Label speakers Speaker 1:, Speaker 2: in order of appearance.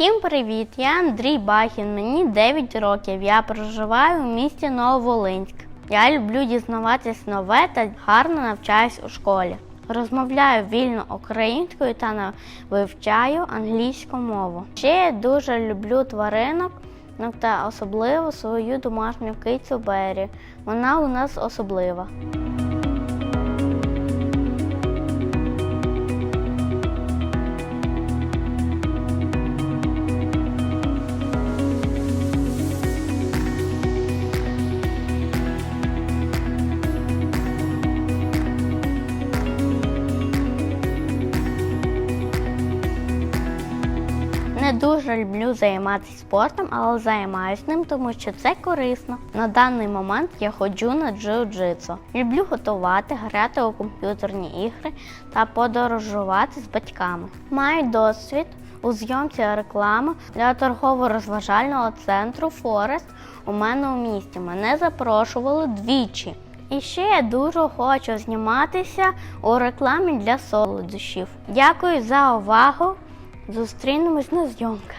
Speaker 1: Всім привіт! Я Андрій Бахін. Мені 9 років. Я проживаю у місті Нововолинськ. Я люблю дізнаватись нове та гарно навчаюсь у школі. Розмовляю вільно українською та вивчаю англійську мову. Ще я дуже люблю тваринок ну, та особливо свою домашню кицю Бері. Вона у нас особлива. Не дуже люблю займатися спортом, але займаюся ним, тому що це корисно. На даний момент я ходжу на джиу-джитсу. Люблю готувати, грати у комп'ютерні ігри та подорожувати з батьками. Маю досвід у зйомці реклами для торгово-розважального центру Форест у мене у місті. Мене запрошували двічі. І ще я дуже хочу зніматися у рекламі для солодощів. Дякую за увагу. Зустрінемось на зйомках.